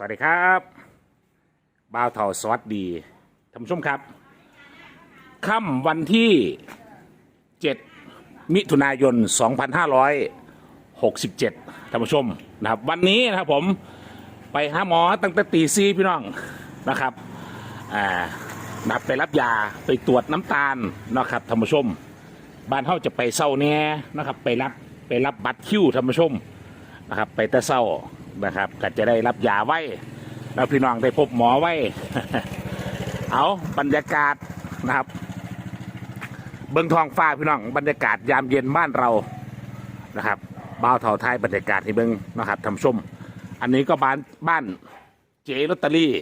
สวัสดีครับบ่าวเทาสวัสดีท่านผู้ชมครับค่ำวันที่ 7 มิถุนายน 2567ท่านผู้ชมนะครับวันนี้นะครับผมไปหาหมอตั้งแต่ตีซีพี่น้องนะครับอ่านับไปรับยาไปตรวจน้ำตาลนะครับท่านผู้ชม บ้านเฮาจะไปเศร้าแน่นะครับไปรับไปรับบัตรคิวท่านผู้ชมนะครับไปแต่เศร้า นะครับก็จะได้รับยาไว้แล้วพี่น้องได้พบหมอไว้ เอาบรรยากาศนะครับ เบื้องทองฟ้าพี่น้องบรรยากาศยามเย็นบ้านเรานะครับบ้าวเท่าไทยบรรยากาศที่เบื้องนะครับทำชม อันนี้ก็บ้านบ้านเจลอตเตอรี่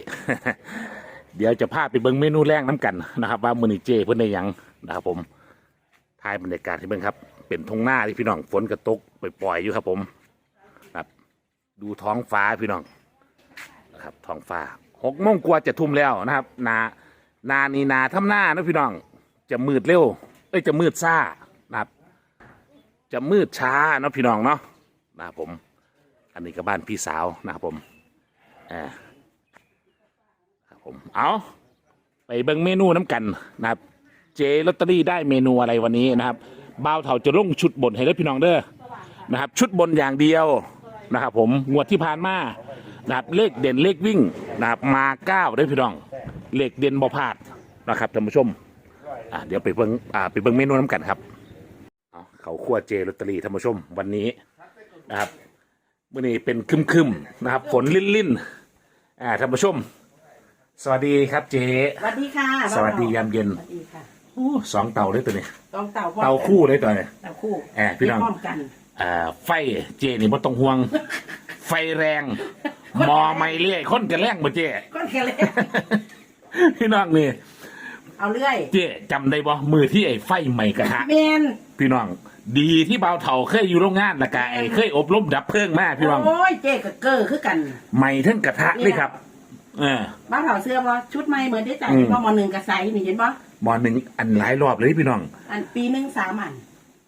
เดี๋ยวจะพาไปเบิ้งเมนูแรงน้ำกันนะครับ ว่ามือนีเจเพื่อนได้หยังนะครับ ผมถ่ายบรรยากาศที่เบิ้งครับ เป็นทงหน้าที่พี่น้องฝนกระตกไปปล่อยๆอยู่ครับผม ดูท้องฟ้าพี่น้องนะครับท้องฟ้าหกโมงกว่าจะทุ่มแล้วนะครับ นานานีนาทำหน้านะพี่น้อง จะมืดเร็ว เอ้ยจะมืดซ่านะครับ จะมืดช้านะพี่น้องเนาะนะครับผม อันนี้ก็บ้านพี่สาวนะครับผมเออครับผมเอาไปเบิ่งเมนูน้ำกันนะครับ เจลอตเตอรี่ได้เมนูอะไรวันนี้นะครับบ่าวเถาจะลงชุดบนให้เลยพี่น้องเด้อนะครับ ชุดบนอย่างเดียว นะครับผมงวดที่ผ่านมานะครับเลขเด่นเลขวิ่งนะครับมาเก้าได้พี่น้อง เลขเด่นบ่พลาดนะครับท่านผู้ชมอะเดี๋ยวไปเบิ่งอ่าไปเบิ่งเมนูน้ำกันครับเอาเขาขั้วเจลอตเตอรี่ท่านผู้ชมวันนี้นะครับมื่อนี้เป็นครึมๆนะครับฝนลิ่นๆอ่าท่านผู้ชม สวัสดีครับเจ สวัสดีค่ะสวัสดียามเย็น สวัสดีค่ะโอ้สองเตาเลยตัวนี้ ต้องเต่าพร้อมเตาคู่เลยตัวนี้ เต่าคู่แอบพี่น้อง พร้อมกัน อ่าไฟเจนี่บ่ต้องห่วง ไฟแรงหมอไม่เรื่อยคนกันแรงบ่เจก้อนแค่เล็กพี่น้องนี่ เอาเรื่อยเจจำได้บ่มือที่ไอ้ไฟไหม้กระทะเมนพี่น้อง ดีที่เบาวเถาเคยอยู่โรงงานและกไอ้เคยอบรมดับเพลิงมาพี่น้องโอ้ยเจ๊กับเกอร์คือกันไหม้ทั้งกระทะนี่ครับ เออ บ้านเผาเสื้อบ่ชุดใหม่เหมือนได้จ่ายอืม พ่อมอหนึ่งกระใสนี่เห็นบ่หมอหนึ่งอันหลายรอบเลยพี่น้อง อันปีหนึ่งสามอัน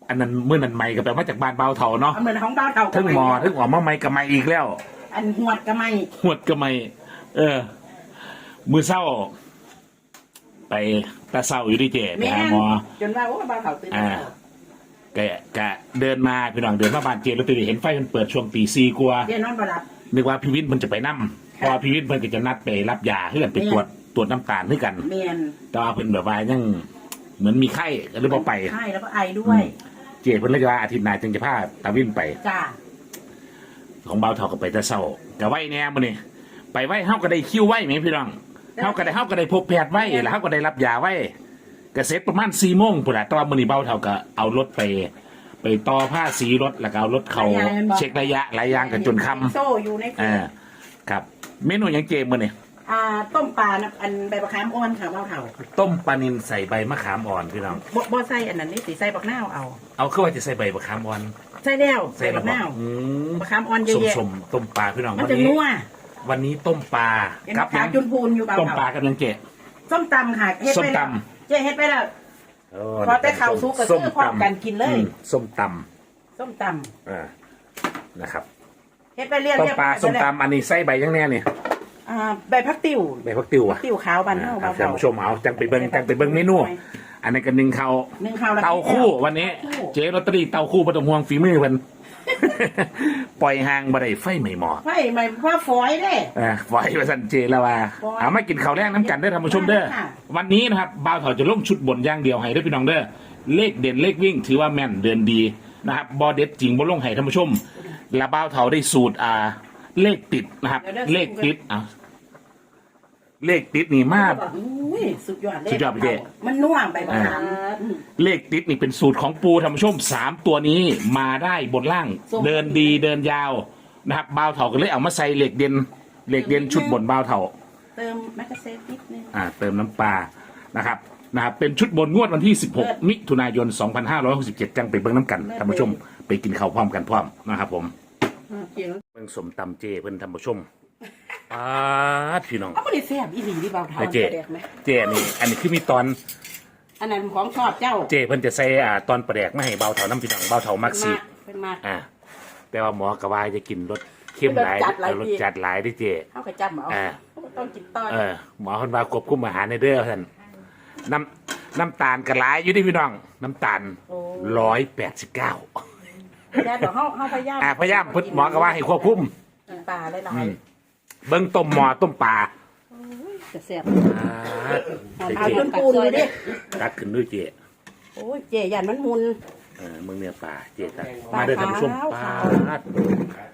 อันนั้นเมื่อนั้นไหม้ก็แปลมาจากบ้านเบาวเถาเนาะเอาเหมือนของบ้านเต่าทั้งหมอทั้งออกมาไหม้กับไหม้อีกแล้ว อันหวดกระไม่หวดก็ไม่เออ มือเศร้า ไปตาเศร้าอยู่ที่เจไปแม่หานหมอจนว่าโอ้บ้านเผาตื่นอ่าแกแกเดินมาพี่น้องเดินมาบ้านเจแล้วตื่นเห็นไฟมันเปิดช่วงตีสี่กว่าเจ๊นอนบ่หลับนึกว่าพี่วินมันจะไปนั่มเพค่ะอพี่วินเพิ่นก็จะนัดไปรับยาเพื่อนไปแม่ตรวจตรวจน้ำตาลด้วยกันเมนแต่ว่าเพิ่นแบบว่ายังเหมือนมีไข้ก็เลยบ่ไปใช่แล้วก็ไอด้วย เจเพิ่นเลยว่าอาทิตย์หน้าจึงจะพาตาวินไป จ้าของเบาเท่ากับไปแต่เศร้าก็ไว้แน่มื้อนี้ไปไว้เฮาก็ได้คิวไว้ไหมพี่น้องเฮาก็ได้เฮาก็ได้พบแพทย์ไว้แล้วเฮาก็ได้รับยาไว้ก็เสร็จประมาณ4โมงพุ่นล่ะแต่ว่ามื้อนี้เบาเท่าก็เอารถไป ไปต่อผ้าสีรถแล้วก็เอารถเขาเช็คระยะหลายอย่างกันจนค่ำโซ่อยู่ในอ่าครับ เมนูหยังเจมื้อนี้ อ่าต้มปลานะอันใบมะขามอ่อนค่ะบ้านเผาต้มปลานิลใส่ใบมะขามอ่อนพี่น้อง บ่บ่ใส่อันนั้นนี่สิใส่บักนาวเอา เอาเข้าว่าจะใส่ใบมะขามอ่อนใส่แล้วใส่ใส่บักนาวอืมบักขามอ่อนเยสอะมแยะสมต้มปลาพี่น้องมันวันจะนี้นัววันนี้ต้มปลาเป็นกัมะบขามจุนพูนอยู่บ้านต้มปลาเผากับยังเจส้มตำค่ะเฮ็ดส้มไปตแล้วเจ๊เฮ็ดไปแล้วำพอแต่ข้าวสุกก็คือพร้อมกันกินเลย อืมส้มตส้มตำอ่านะครับำเฮ็ดไปเรียบต้มเรียบปลาร้อยส้มแล้วตำอันนี้ใส่ใบยังแน่เนี่ยอ่าใบพักติ๋วใบพักติวอะติ๋วขาวบ้านเฮาอ่าบ้านท่านเฮาผู้ชมเอาจังไปเบิ้งจังไปเบิ้งเมนู อันนี้ก็หนึ่งเขาหนึ่งข้าวแล้วเตาคู่วันนี้ เต้าคู่ เจ๊ลอตเตอรี่เตาคู่ประตงห่วงฝีมือเพิ่น ปล่อยห่างบ่ได้ไฟไม่หมอดไฟใหม่พ่อฝอยเด้ อ่าปล่อยว่าสันเจแล้วว่าปล่อยเอามากินข้าวแรกน้ำกันเด้อท่านผู้ชมเด้อค่ะ วันนี้นะครับบ่าวเถาจะลงชุดบนอย่างเดียวให้เด้อพี่น้องเด้อเลขเด่นเลขวิ่ง ถือว่าแม่นเดินดีนะครับบอเด็ดจริงบ่ลงให้ท่านผู้ชมและบ่าวเถาได้สูตรอ่าเลขติดนะครับ เลขติดอะ เลขติดนี่มาก อุ้ยสุดยอดเลยสุดยอดไปเจ๊มันนัวใบมะขามอืมเลขติดนี่เป็นสูตรของปูท่านผู้ชมสามตัวนี้มาได้บนล่างส่งเดินดีเดินยาวนะครับบ่าวเถาก็เลยเอามาใส่เหล็กเด่นเหล็กเด่นชุดบนบ่าวเถา เติมแมกกาเซฟนิดนึง อ่าเติมน้ำปลานะครับนะครับเป็นชุดบนงวดวันที่เลิศ16 มิถุนายน 2567 จังไปเบิ้งน้ำกันเลิศท่านผู้ชม ไปกินข้าวพร้อมกันพร้อมนะครับผมอ่าเกี่ยวเบิ้งสมตำเจเพิ่นท่านผู้ชม ปาดพี่น้อง เอาไม่ได้แซ่บอีหลีที่เบาเท้าไอ้เจแดกไหมเจนี่อันนี้คือมีตอนอันนั้นของชอบเจ้าเจเพิ่นจะใส่อ่าตอนประแดกมาให้เบาเถาน้ำพี่น้องเบาเถามักสี เป็นมาก อ่าแต่ว่าหมอกระวายจะกินรสเข้มหลายจัดหลาย รสทีจัดหลายที่เจ เขาก็จำเอาอ่าเขาก็ต้องกินต้อนเออหมอคนว่าควบคุมอาหารในเด้อท่านน้ำน้ำตาลกระไรอยู่ที่พี่น้อง น้ำตาลร้อยแปดสิบเก้าแต่เดี๋ยวเขาเขาพยายามอ่าพยายามพุทธหมอก็ว่าให้ควบคุมกินปลาหลายอืม เบิ้งต้มหมอต้มปลาๆจะแซ่บอ่าเอาเจจนปูนเลยดิตักขึ้นด้วยเจโอ้ยเจยันมันมุน เออมึงเนี่ยปลาเจตักปลามาเด้อท่านผู้ชมขาวปลาขาว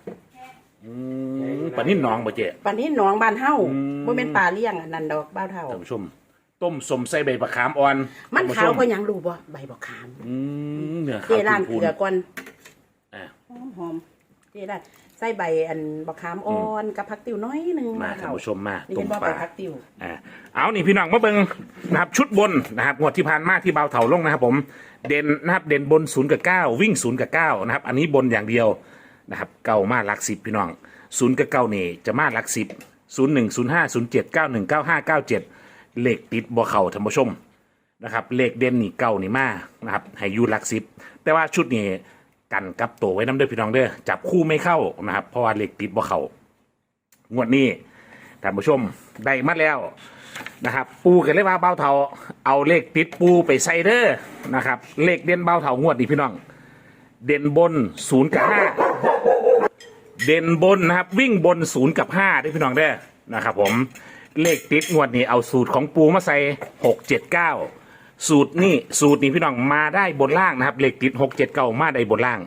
อืมปลานิ่นน้องบ่เจปลานี้หนองบานเฮาอืม บ่แม่นปลาเลี้ยงอันนั้นดอกบ้าวเท่าท่านผู้ชม ต้มสมใส่ใบมะขามอ่อนมันท่ขาวผู้ชก็ยังรู้บ่ใบบอกขามอืมเนื้อเจขาวล้างพูเกนลือก่อนๆอ่าหอม หอมๆเจล้างใส่ใบอันบอกขามอ่อนกับผักติ๋วน้อยหนึงมาท่านผู้ชมมานี่ต้เป็มนบ่ปใบลาผักติ๋วอ่าเอานี่พี่น้องมาเบิ่งนะครับชุดบนนะครับงวดที่ผ่านมาที่เบาเถาลงนะครับผมเด่นนะครับเด่นบนศูนย์กับเก้าวิ่งศูนย์กับเก้านะครับอันนี้บนอย่างเดียวนะครับเก้ามาหลักสิบพี่น้องศูนย์กับเก้านี่จะมาหลักสิบศูนย์หนึ่งศูนย์ห้าศูนย์เจ็ดเก้าหนึ่งเก้าห้าเก้าเจ็ดเลขติดบ่เข่าท่านผู้ชม นะครับเลขเด่นนี่เก้านี่มานะครับให้อยูหลักสิบแต่ว่าชุดนี้ กันกับตัวไว้น้ำเด้อพี่น้องเด้อจับคู่ไม่เข้านะครับเพราะว่าเหลขติดบ่เข่างวดนี้ท่านผู้ชมได้มาแล้วนะครับ ปูกันเลยว่าเบาเถาเอาเลขติดปูไปใส่เด้อนะครับเลขเด่นเบาเถางวดนี่พี่น้อง เด่นบนศูนย์กับห้าเด่นบนนะครับ วิ่งบนศูนย์กับห้าได้พี่น้องเด้อนะครับ ผมเลขติดงวดนี้เอาสูตรของปูมาใส่หกเจ็ดเก้า สูตรนี่สูตรนี้พี่น้องมาได้บนล่างนะครับเหลขติดหกเจ็ดเก้ามาได้บนล่าง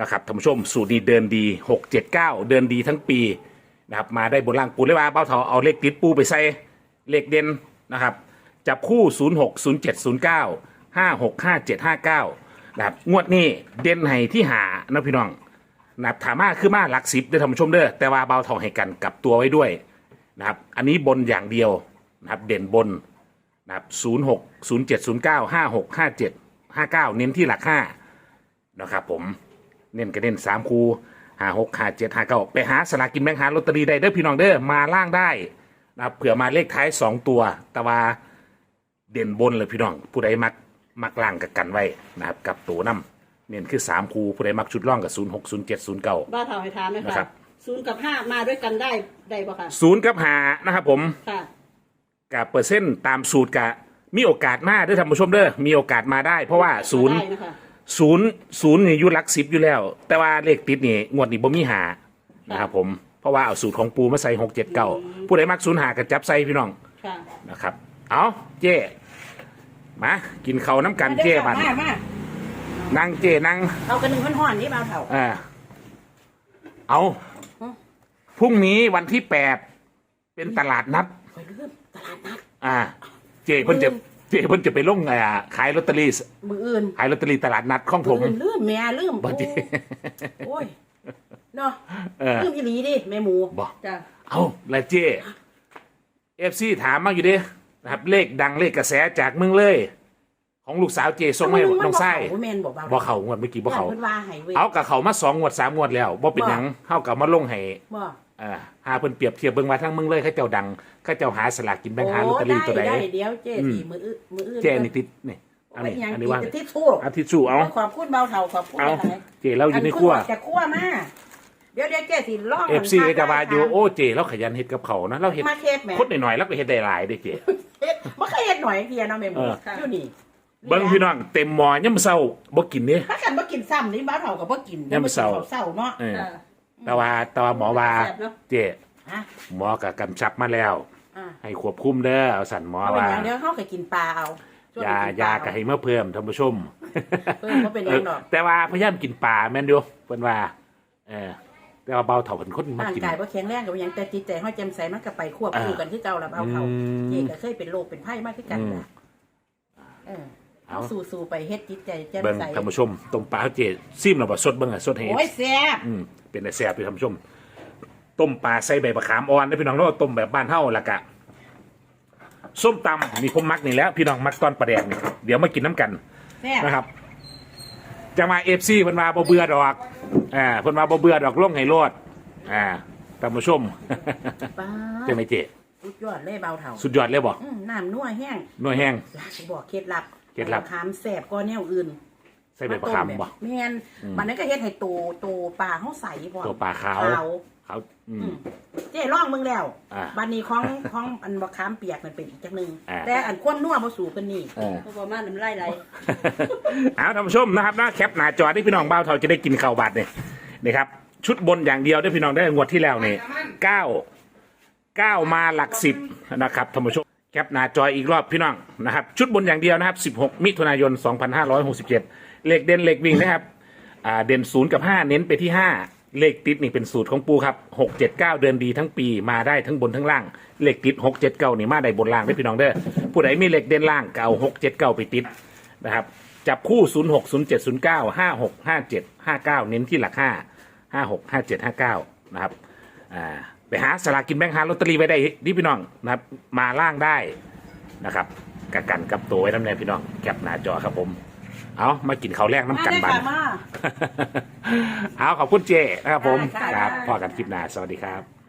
นะครับท่านผู้ชมสูตรนี้เดินดีหกเจ็ดเก้าเดินดีทั้งปีนะครับมาได้บนล่างปูเลยว่าเบาเถาเอาเลขติดปูไปใส่เลขเด่นนะครับจับคู่0 6 0 7 0 9 5 6 5 7 5 9นะครับงวดนี้เด่นให้ที่หานะพี่น้องนะครับถามมาคือมาหลักสิบได้อท่านผู้ชมเด้อแต่ว่าเบาทองให้กันกลับตัวไว้ด้วยนะครับอันนี้บนอย่างเดียวนะครับเด่นบน นะครับ0 6 0 7 0 9 5 6 5 7 5 9เน้นที่หลักห้านะครับผมเน้นก็เน้นสามคูหาหกหาเจ็ดหาเก้าไปหาสลากกินแบ่งหาลอตเตอรี่ได้เด้อพี่น้องเด้อมาล่างได้นะครับเผื่อมาเลขท้ายสองตัวแต่ว่าเด่นบนเลยพี่น้อง ผู้ใดมักมักล่างกับกันไว้นะครับกับตัวน้ำเน้นคือสามคูผู้ใดมักชุดร่องกับศูนย์หกศูนย์เจ็ดศูนย์เก้าบ้าเท่าให้ทานไหมนะครัคะบ ศูนย์กับห้ามาด้วยกันได้ได้ปะคะศูนย์กับหานะครับผม ค่ะ กับเปอร์เซ็นต์ตามสูตรกะ มีโอกาสมาเด้วยท่านผู้ชมเด้อมีโอกาสมาได้ เพราะว่าศูนย์ได้นะคะศูนย์ศูนย์นี่อยู่หลักสิบอยู่แล้ว แต่ว่าเลขติดนี่งวดนี้บ่มีหานะครับผมเพราะว่าเอาสูตรของปูมาใส่หกเจ็ดเก้าผู้ใดมักศูนย์หากับจับใส่พี่น้องค่ะนะครับ เอาเจ้มากินเขาวน้ำกันเจ้บันมามานั่งเจนั่งเอากันหนึ่งพันห่อนนี่บ้าเท่าเออเอาฮะพรุ่งนี้วันที่แปดเป็นตลาดนัดไปเรื่อง ตลาดนัดอ่า เจเพิ่นจะเจเพิ่นจะไปลงอ่าขายลอตเตอรี่มืออื่นขายลอตเตอรี่ตลาดนัดของผมมืออื่นลืมแม่ลืมบ่เจโอ้ยเนาะเออ ลืมอีหลีดิแม่หมูบ่ จ้ะเอาแล้วเจเอฟซีถามมาอยู่เด้นะครับเลขดังเลขกระแสจากเมืองเลย ของลูกสาวเจส่งมาให้น้องไส้โอ้ยแม่นบอกบ้าบ่เขางวดเมื่อกี้บ่เขาเพิ่นว่าให้เว้ยเอากับเขามาสองงวดสามงวดแล้วบ่เป็นหยังเฮากับมาลงให้บ่ อ่าหาเพิ่นเปรียบเทียบเบิ่งว่าทั้งเมืองเลยเขาเจ้าดังเขาเจ้าหาสลากกินแบ่งหาลอตเตอรี่ตัวใด ได้เดี๋ยวเจ๊อืมสีมืออื้อมืออื่นเจนี่ติดนี่อันนี้โยยังอันนี้ว่างที่ทู่อาทิตย์สู้เอาขอบคุณเบาเท่าขอบคุณเอาอะไรเจเราอยู่ในครัวอัจะคั่วมาเดี๋ยวเดี๋ยวเจ๊สิล่องเอฟซีมันก็ว่าอยู่ทงโอ้เจเราขยันเฮ็ดกับเขาวนะเราเฮ็ดมาเฮ็ดแหมคนหน่อยๆแล้วก็เฮ็ดได้หลายเด้เจ เฮ็ดบ่เคยเฮ็ดหน่อยเพียเนาะแม่หมูเออ อยู่นี่เบิ่งพี่น้องเต็มหม้อยามมื้อเช้าบ่กินเด้ ถ้ากันบ่กินซ้ำนี่บ้าเท่ากับบ่กินยามมื้อเช้าบ่กินข้วเช้าเนาะเออ เออ แต่ว่าแต่ว่าหมอว่าแซ่บเนอะ เจฮะหมอก็กำชับมาแล้ว อ่าให้ควบคุมเด้อเอาสั่นหมอเอาเป็นว่าอย่างเดียวเฮาก็กินปลาเอาช่วงยานี้กินปลยาก็ให้มาเพิ่มท่านผู้ชม เพิ่มบ่เป็นหยังดอกแต่ว่าพยายามกินปลาแม่นอยู่เพิ่นว่าเออแต่ว่าเบาเถ่าเป็นคนมาร่างกิน กายบ่แข็งแรงก็บ่หยังแต่จิตใจเฮาแจ่มใสมันก็ไปควบคู่อ่ากันคือเก่าล่ะเบาเท่าอืม เจ๊ก็เคยเป็นโรคเป็นไข้มาคือกันอืมล่ะเออ เอา สู้ๆไปเฮ็ดจิตใจแจ่มเบิ่งใสท่านผู้ชมต้มปลาเจซิมแล้วบ่สดเบิ่งอะสดให้โอ้ยแซ่บอืมเป็นแต่แซ่บอยู่ท่านผู้ชม ต้มปลาใส่ใบมะขามอ่อนนะพี่น้องเนาะต้มแบบบ้านเฮาและกะส้มตำนี่ผมมักนี่แหล้วพี่น้องมักตอนปลาแดกนี่เดี๋ยวมากินน้ำกัน แซ่บนะครับจะมา FC เพิ่นมาบ่เบื่อดอกอ่าเพิ่นมาบ่เบื่อดอกลงให้โลดอ่าท่านผู้ชม ป้าเจ้าไหม่เจสุดยอดเลยเบาเท่าสุดยอดเลยบ่อืมน้ำนัวแห้งหน่วยแห้งลาสิบอกเคล็ดลับเค ล็ดลับ ขามแซ่บกว่าแนวอื่นใส่ใบมะขามบ่ แม่นมันนั้นก็เฮ็ดให้ตัวตัวปลาเฮาใสพอตัวปลาขาวขาวเขาอืมอืม เจ๊ลองมึงแล้วอ่าบัดนี้ของของอันมะขามเปียกมันเป็นอีกจังหนึงอ่า แต่อันความนัวบ่สู่เพิ่นนี่ เออ เพราะว่ามันน้ำลายไหล เอาท่านผู้ชมนะครับนะแคปหน้าจอที่พี่น้องเบ้าเท่าจะได้กินข้าวบาดเนี่ยนี่ครับ ชุดบนอย่างเดียวได้พี่น้องได้งวดที่แล้วนี่เก้าเก้ามาหลักสิบนะครับท่านผู้ชม แคปหน้าจอยอีกรอบพี่น้องนะครับ ชุดบนอย่างเดียวนะครับ 16 มิถุนายน 2567 เลขเด่นเลขวิ่งนะครับอ่าเด่นศูนย์กับห้าเน้นไปที่ห้าเลขติดนี่เป็นสูตรของปูครับหกเจ็ดเก้าเดือนดีทั้งปีมาได้ทั้งบนทั้งล่าง เลขติดหกเจ็ดเก้านี่มาได้บนล่างได้พี่น้องเด้อผู้ใดมีเลขเด่นล่างเก่าหกเจ็ดเก้าไปติดนะครับจับคู่ 0 6 0 7 0 9 5 6 5 7 5 9 เน้นที่หลัก 5 5 6 5 7 5 9 นะครับ อ่า ไปหาสลากกินแบ่งหาลอตเตอรี่ไว้ได้ดิพี่น้องนะครับ มาล่างได้นะครับกับกันกับตัวไว้น้ำแนพี่น้องแคปหน้าจอครับผม เอามากินข้าวแรกน้ำกันบัน มาได้ค่ะมาเอาขอบคุณเจนะครับผมค่ะ ครับพอกันคลิปหน้าสวัสดีครับ